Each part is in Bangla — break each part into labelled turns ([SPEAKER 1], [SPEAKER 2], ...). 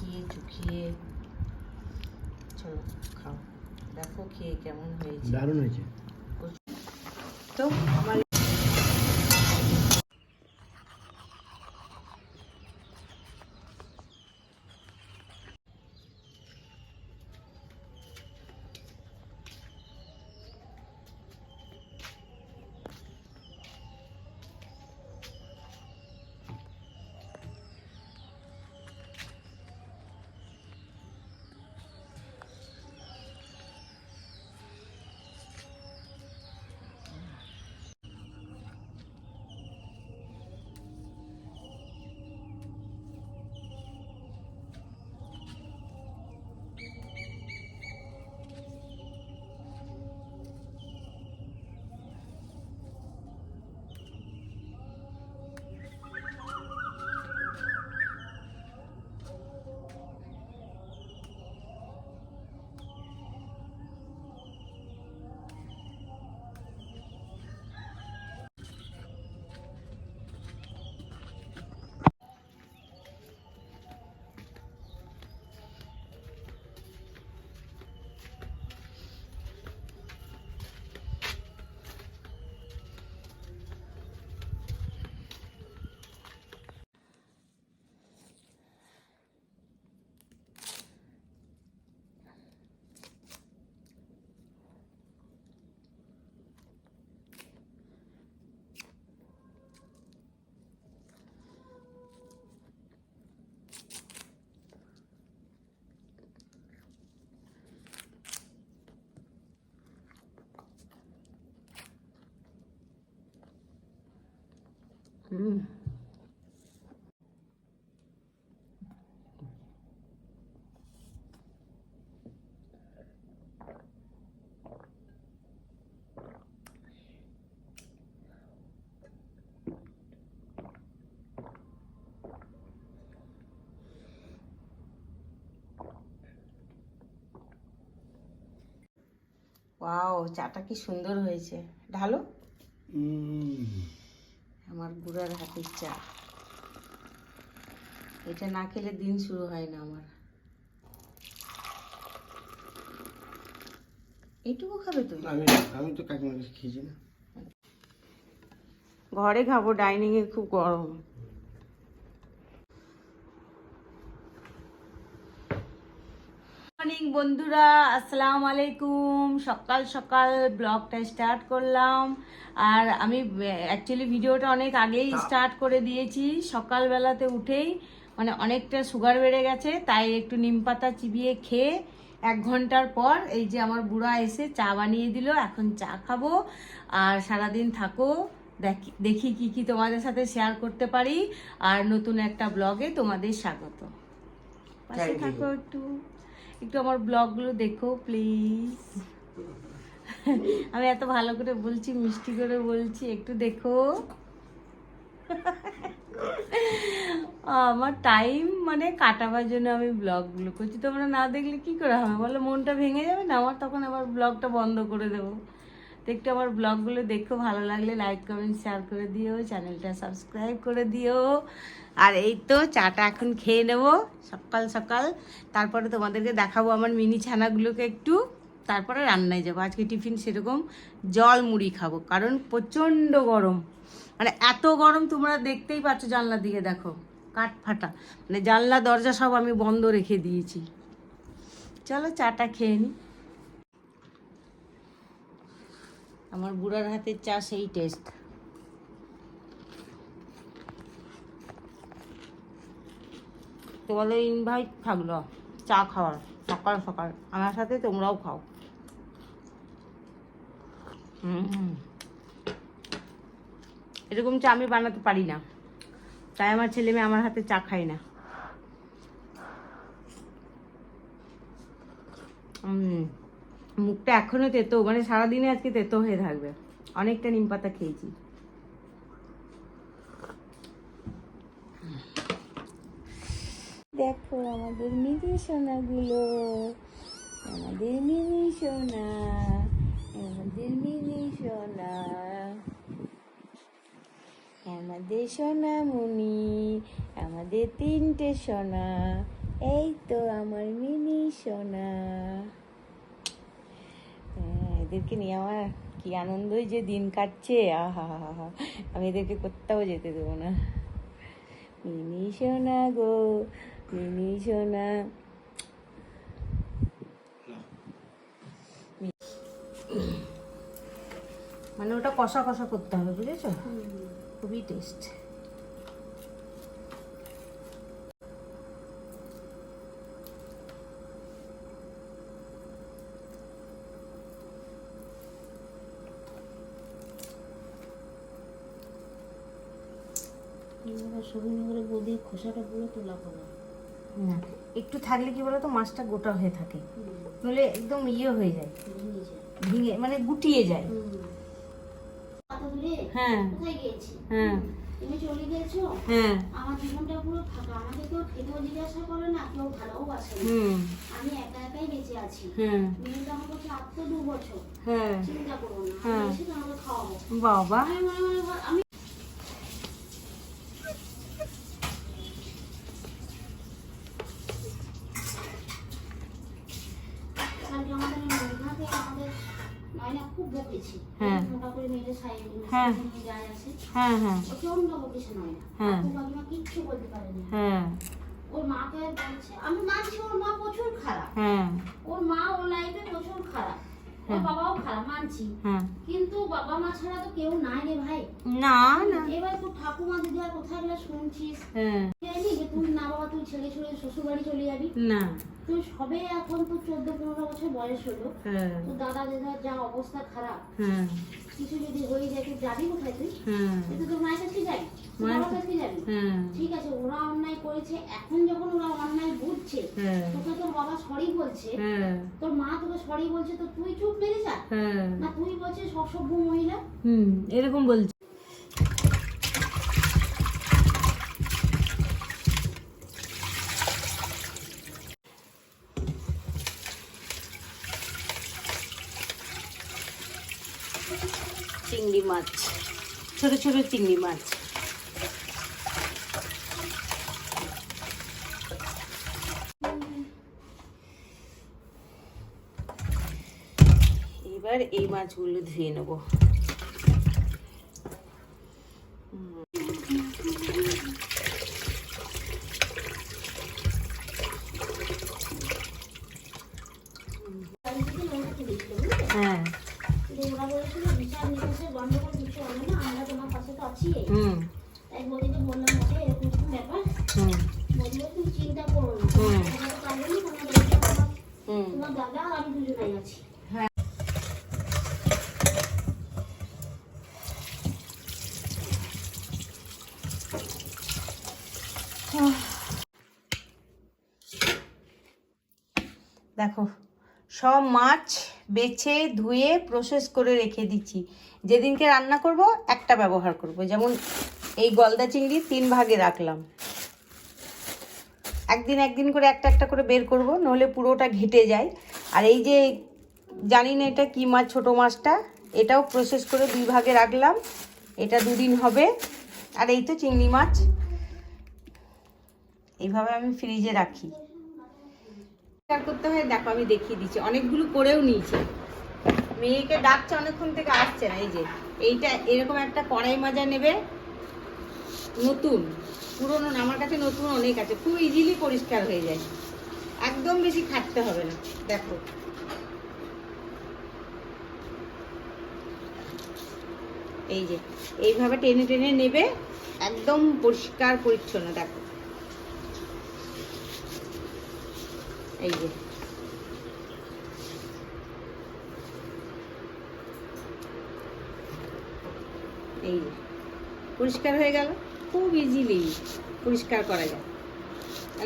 [SPEAKER 1] মাখিয়ে চুখিয়ে চলো খাও। দেখো খেয়ে কেমন হয়েছে।
[SPEAKER 2] দারুণ হয়েছে।
[SPEAKER 1] তো আমার
[SPEAKER 2] হুম
[SPEAKER 1] ওয়াও চাটা কি সুন্দর হয়েছে। ঢালো? আমার বুড়ার হাতের চা। এটা না খেলে দিন শুরু হয় না আমার। এইটুকু খাবে তুমি
[SPEAKER 2] আমি আমি তো কাকিমা খেয়েছি না।
[SPEAKER 1] ঘরে খাব ডাইনিং এ খুব গরম। বন্ধুরা আসসালামু আলাইকুম। সকাল সকাল ব্লগটা স্টার্ট করলাম। আর আমি অ্যাকচুয়ালি ভিডিওটা অনেক আগেই স্টার্ট করে দিয়েছি। সকালবেলাতে উঠেই মানে অনেকটা সুগার বেড়ে গেছে তাই একটু নিম পাতা চিবিয়ে খেয়ে এক ঘণ্টার পর এই যে আমার বুড়া এসে চা বানিয়ে দিল এখন চা খাব। আর সারাদিন থাকো দেখি দেখি কি কি তোমাদের সাথে শেয়ার করতে পারি। আর নতুন একটা ব্লগে তোমাদের স্বাগত। পাশে থাকো একটু। একটু আমার ব্লগগুলো দেখো প্লিজ আমি এত ভালো করে বলছি, মিষ্টি করে বলছি, একটু দেখো। আমার টাইম মানে কাটাবার জন্য আমি ব্লগগুলো করছি। তোমরা না দেখলে কি করে হবে? বলো, মনটা ভেঙে যাবে না? আমার তখন আবার ব্লগটা বন্ধ করে দেবো। তো একটু আমার ব্লগগুলো দেখো, ভালো লাগলে লাইক কমেন্ট শেয়ার করে দিও চ্যানেলটা সাবস্ক্রাইব করে দিও। আর এই তো চাটা এখন খেয়ে নেব সকাল সকাল। তারপরে তোমাদেরকে দেখাবো আমার মিনি ছানাগুলোকে একটু। তারপরে রান্নায় যাব। আজকে টিফিন সেরকম জল মুড়ি খাব, কারণ প্রচণ্ড গরম। মানে এত গরম তোমরা দেখতেই পাচ্ছ জানলার দিকে, দেখো, কাঠ ফাটা। মানে জানলা, দরজা সব আমি বন্ধ রেখে দিয়েছি। চলো চাটা খেয়ে নিই আমার বুড়ার হাতের চা সেই টেস্ট তোমাদের ইনভাইট থাকল চা খাওয়ার সকাল সকাল। আমার সাথে তোমরাও খাও। হুম। এরকম চা আমি বানাতে পারি না। তাই আমার ছেলে মেয়ে আমার হাতে চা খায় না। উম, মুখটা এখনও তেতো মানে সারাদিনে আজকে তেতো হয়ে থাকবে। অনেকটা নিম পাতা খেয়েছি। দেখো আমাদের মিনি সোনাগুলো, আমাদের মিনি সোনা, আমাদের মিনি সোনা, আমাদের সোনা মুনি আমাদের তিনটে সোনা, এই তো আমার মিনি সোনা। এদেরকে নিয়ে আমার কি আনন্দই যে দিন কাটছে, আহা, হা হা আমি এদেরকে কোথাও যেতে দেবো না। মিনি সোনা গো মিনি সোনা। মানে ওটা কষা কষা করতে হবে, বুঝেছ? খুবই টেস্ট
[SPEAKER 3] করে বদি খোসাটা পুরো তোলা করো
[SPEAKER 1] না একটু থাকলে কি বলতো মাছটা গোটা হয়ে থাকে। নলে একদম ইয়ে হয়ে যায়।
[SPEAKER 3] ভেঙে
[SPEAKER 1] মানে গুটিয়ে যায়। হ্যাঁ। হ্যাঁ।
[SPEAKER 3] তুমি চলে গেছো
[SPEAKER 1] হ্যাঁ।
[SPEAKER 3] আমার জীবনটা পুরো ফাঁকা। আমাকে কেউ খেতেও জিজ্ঞাসা করে না কেউ ভালোও বাসে আমি একা একাই বেঁচে আছি। মেয়েটা আমার কাছে আর দু বছর চিন্তা করব না। আমি এসে তোমাকে খাওয়াবো।
[SPEAKER 1] বাবা।
[SPEAKER 3] আমি মনে মনে আমি কালকে আমাদের মেঘনাতে আমাদের নয়না খুব বকেছে
[SPEAKER 1] হ্যাঁ।
[SPEAKER 3] মোটা করে মেয়েটা সাইড
[SPEAKER 1] হ্যাঁ। হ্যাঁ হ্যাঁ। হ্যাঁ।
[SPEAKER 3] কিচ্ছু বলতে পারেনি
[SPEAKER 1] হ্যাঁ।
[SPEAKER 3] ওর মাকে বলছে আমি মানছি ওর মা প্রচুর খারাপ
[SPEAKER 1] হ্যাঁ।
[SPEAKER 3] ওর মা ওর লাইফে প্রচুর খারাপ ওর। বাবাও খারাপ মানছি
[SPEAKER 1] হ্যাঁ।
[SPEAKER 3] কিন্তু বাবা মা ছাড়া তো কেউ নাই রে ভাই
[SPEAKER 1] না না।
[SPEAKER 3] এবার তোর ঠাকুমা দিদি আর কোথায় গেলে শুনছিস?
[SPEAKER 1] হ্যাঁ।
[SPEAKER 3] যে তুই না বাবা তুই ছেড়ে ছুড়ে শ্বশুর বাড়ি চলে যাবি?
[SPEAKER 1] না।
[SPEAKER 3] তুই সবে এখন তোর চোদ্দ পনেরো বছর বয়স হলো।
[SPEAKER 1] হ্যাঁ।
[SPEAKER 3] তোর দাদা দিদার যা অবস্থা খারাপ।
[SPEAKER 1] হ্যাঁ।
[SPEAKER 3] কিছু যদি হয়ে যায় তুই যাবি কোথায় তুই?
[SPEAKER 1] হ্যাঁ।
[SPEAKER 3] তুই তো তোর মায়ের কাছে যাবি? বাবার কাছে যাবি? ঠিক আছে ওরা অন্যায় করেছে। এখন যখন ওরা অন্যায় বুঝছে তোকে তোর বাবা সরি বলছে তোর মা তোকে সরি বলছে তো তুই চুপ মেরে যা। না তুই বলছিস অসভ্য মহিলা?
[SPEAKER 1] হুম এরকম বলছি চিংড়ি মাছ ছোট ছোট চিংড়ি মাছ। এবার এই মাছগুলো ধুয়ে নেব
[SPEAKER 3] বাড়ি থেকে লোকটা দিয়েছিল বুঝলে
[SPEAKER 1] হ্যাঁ
[SPEAKER 3] কিন্তু ওরা বলেছিল বিচার নিকাশের গন্ডগোল কিছু হবে না আমরা তোমার পাশে তো আছি
[SPEAKER 1] হুম।
[SPEAKER 3] তাই বৌদিকে বললাম ওকে এরকম এরকম ব্যাপার।
[SPEAKER 1] হুম।
[SPEAKER 3] বলল তুমি চিন্তা করো না।
[SPEAKER 1] হুম।
[SPEAKER 3] তোমরা তো পারবে না, তোমার দাদা আমার-
[SPEAKER 1] হুম।
[SPEAKER 3] তোমার দাদা আর আমি দুজনেই আছি।
[SPEAKER 1] দেখো সব মাছ বেছে, ধুয়ে প্রসেস করে রেখে দিচ্ছি। যেদিনকে রান্না করব, একটা ব্যবহার করব। যেমন এই গলদা চিংড়ি তিন ভাগে রাখলাম। একদিন একদিন করে একটা একটা করে বের করব, নইলে পুরোটা ঘেটে যায়। আর এই যে জানি না এটা কী মাছ, ছোটো মাছটা, এটাও প্রসেস করে দুই ভাগে রাখলাম। এটা দুদিন হবে। আর এই তো চিংড়ি মাছ। এইভাবে আমি ফ্রিজে রাখি। পরিষ্কার করতে হয়, দেখো আমি দেখিয়ে দিচ্ছি। অনেকগুলো করেও নিয়েছি। মেয়েকে ডাকছে অনেকক্ষণ থেকে, আসছে না, এই যে। এইটা এরকম একটা কড়াই মাজা নেবে। নতুন, পুরনো আমার কাছে নতুন অনেক আছে। খুব ইজিলি পরিষ্কার হয়ে যায়। একদম বেশি খাটতে হবে না, দেখো। এই যে, এইভাবে টেনে টেনে নেবে। একদম পরিষ্কার, পরিচ্ছন্ন, দেখো। এই যে। এই যে। পরিষ্কার হয়ে গেল? খুব ইজিলি পরিষ্কার করা যায়।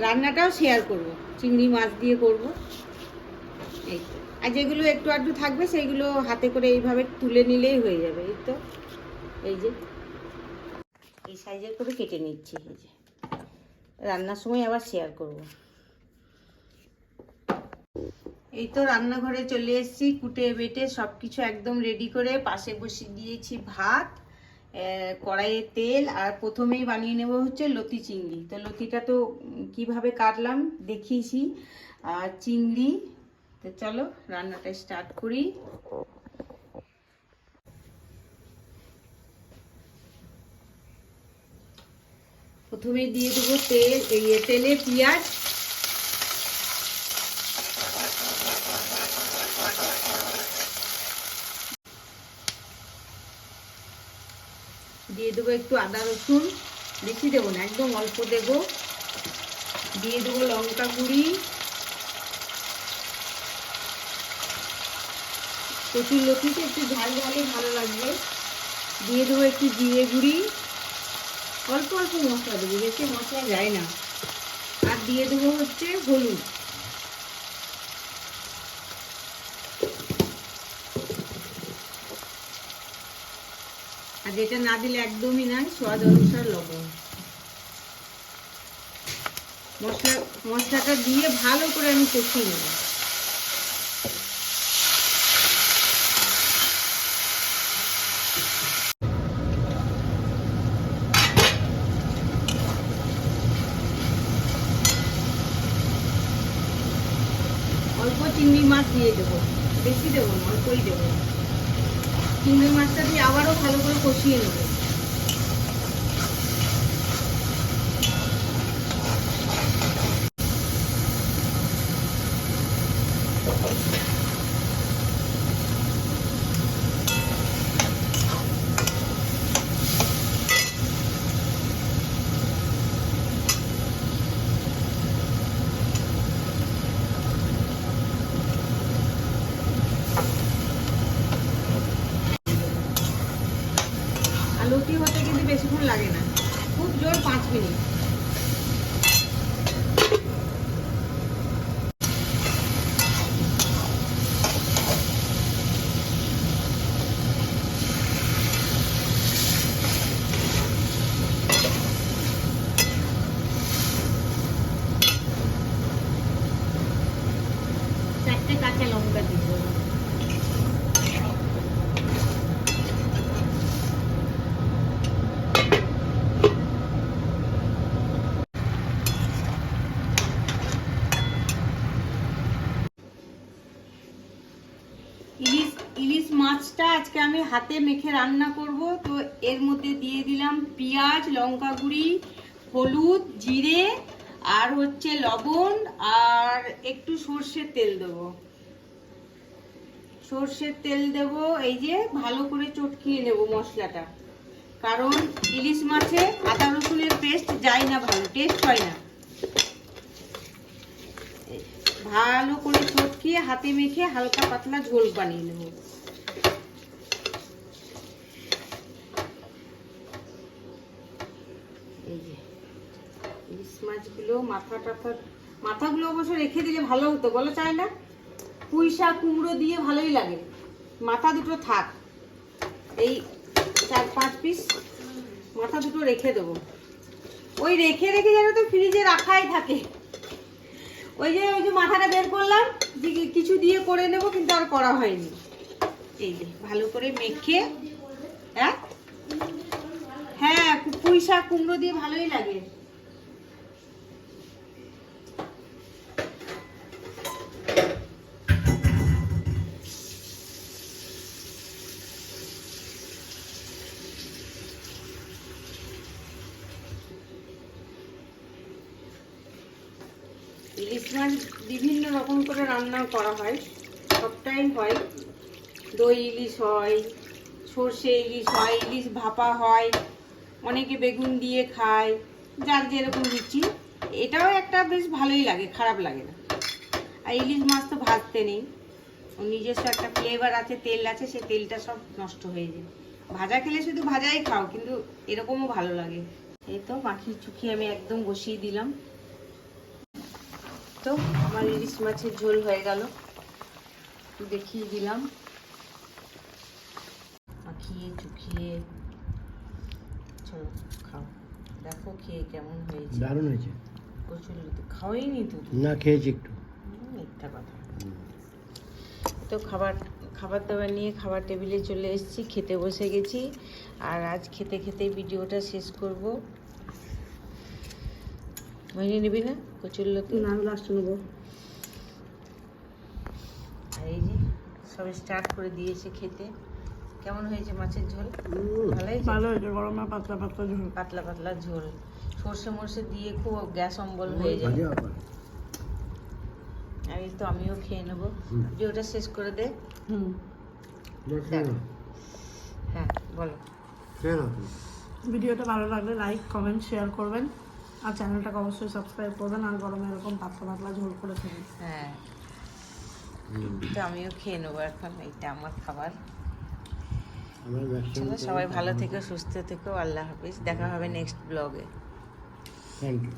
[SPEAKER 1] রান্নাটাও শেয়ার করব। চিংড়ি মাছ দিয়ে করব। এই আর যেগুলো একটু আধটু থাকবে সেইগুলো হাতে করে এইভাবে তুলে নিলেই হয়ে যাবে। এই তো। এই যে। এই সাইজের করে কেটে নিচ্ছি, এই যে। রান্নার সময় আবার শেয়ার করব। এই তো রান্নাঘরে চলে এসেছি, কুটে বেটে সব কিছু একদম রেডি করে পাশে বসিয়ে দিয়েছি ভাত কড়াইয়ে তেল, আর প্রথমেই বানিয়ে নেব হচ্ছে লতি চিংড়ি। তো লতিটা তো কীভাবে কাটলাম দেখিয়েছি, আর চিংড়ি, তো চলো রান্নাটা স্টার্ট করি। প্রথমে দিয়ে দেবো তেল, এই তেলে পেঁয়াজ দিয়ে দেবো একটু আদা রসুন। বেশি দেবো না, একদম অল্প দেবো। দিয়ে দেবো লঙ্কা গুঁড়ি। প্রচুর লতিতে একটু ঝাল ঝালে ভালো লাগবে। দিয়ে দেবো একটু জিরে গুঁড়ি। অল্প অল্প মশলা দেবো, বেশি মশলা যায় না। আর দিয়ে দেবো হচ্ছে হলুদ। আর যেটা না দিলে একদমই নাই স্বাদ অনুসার লবণ। মশলা মশলাটা দিয়ে ভালো করে আমি কষিয়ে নেব অল্প চিংড়ি মাছ দিয়ে দেবো বেশি দেবো না অল্পই দেবো চিংড়ি মাছটা দিয়ে আবারও ভালো করে কষিয়ে নেব। আর হতে কিন্তু বেশিক্ষণ লাগে না। খুব জোর পাঁচ মিনিট চারটে কাঁচা লঙ্কা দিব ইলিশ ইলিশ মাছটা আজকে আমি হাতে মেখে রান্না করব। তো এর মধ্যে দিয়ে দিলাম পেঁয়াজ, লঙ্কা গুঁড়ি, হলুদ, জিরে আর হচ্ছে লবণ আর একটু সর্ষের তেল দেবো। সর্ষের তেল দেব, এই যে ভালো করে চটকিয়ে নেব মশলাটা। কারণ ইলিশ মাছে আদা রসুনের পেস্ট যায় না ভালো টেস্ট হয় না। ভালো করে চটকিয়ে হাতে মেখে হালকা পাতলা ঝোল বানিয়ে নেব এই যে ইলিশ মাছগুলো মাথা টাথা মাথাগুলো অবশ্য রেখে দিলে ভালো হতো। বলো চায় না পুঁই শাক কুমড়ো দিয়ে ভালোই লাগে। মাথা দুটো থাক। এই চার পাঁচ পিস মাথা দুটো রেখে দেবো। ওই রেখে রেখে যেন তো ফ্রিজে রাখাই থাকে। ওই যে ওই যে মাথাটা বের করলাম কিছু দিয়ে করে নেব, কিন্তু আর করা হয়নি। এই যে, ভালো করে মেখে হ্যাঁ? হ্যাঁ কু- পুঁই শাক কুমড়ো দিয়ে ভালোই লাগে। ইলিশ মাছ বিভিন্ন রকম করে রান্না করা হয়। সবটাই হয়। দই ইলিশ হয়, সর্ষে ইলিশ হয়, ইলিশ ভাপা হয়, অনেকে বেগুন দিয়ে খায়, যার যেরকম রুচি। এটাও একটা বেশ ভালোই লাগে, খারাপ লাগে না। আর ইলিশ মাছ তো ভাজতে নেই। নিজস্ব একটা ফ্লেভার আছে, তেল আছে সে তেলটা সব নষ্ট হয়ে যায়। ভাজা খেলে শুধু ভাজাই খাও, কিন্তু এরকমও ভালো লাগে। এই তো মাখি চুখি আমি একদম বসিয়ে দিলাম। তো আমার ইলিশ মাছের ঝোল হয়ে গেল। একটু দেখিয়ে দিলাম। মাখিয়ে চুখিয়ে চলো খাও। দেখো খেয়ে কেমন হয়েছে।
[SPEAKER 2] দারুণ হয়েছে।
[SPEAKER 1] প্রচুর তো তো
[SPEAKER 2] না খেয়েছি একটু।
[SPEAKER 1] মিথ্যা কথা। তো খাবার খাবার দাবার নিয়ে খাবার টেবিলে চলে এসেছি খেতে বসে গেছি। আর আজ খেতে খেতে ভিডিওটা শেষ করব। মেনে নিবি না কচুর লতি।
[SPEAKER 4] না আমি লাস্ট নেব।
[SPEAKER 1] আর এই যে সবে স্টার্ট করে দিয়েছে খেতে। কেমন হয়েছে মাছের ঝোল? ভালো হয়েছে?
[SPEAKER 4] ভালো হয়েছে গরমে পাতলা পাতলা ঝোল।
[SPEAKER 1] পাতলা পাতলা ঝোল। সর্ষে মর্ষে দিয়ে খুব গ্যাস অম্বল হয়ে যায়। আর এই তো আমিও খেয়ে নেব।
[SPEAKER 2] হুম।
[SPEAKER 1] ভিডিওটা শেষ করে দে।
[SPEAKER 4] হুম।
[SPEAKER 1] হ্যাঁ বলো।
[SPEAKER 2] খেয়ে
[SPEAKER 4] ভিডিওটা ভালো লাগলে লাইক কমেন্ট শেয়ার করবেন। আর চ্যানেলটাকে অবশ্যই সাবস্ক্রাইব করবেন আর গরমে এরকম পাতলা পাতলা ঝোল করে খাবেন
[SPEAKER 1] হ্যাঁ। তো আমিও খেয়ে নেব এখন এইটা আমার খাবার। সবাই ভালো থেকো সুস্থ থেকো আল্লাহ হাফিজ। দেখা হবে নেক্সট ব্লগে
[SPEAKER 2] থ্যাংক ইউ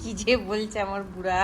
[SPEAKER 1] কি যে বলছে আমার বুড়া।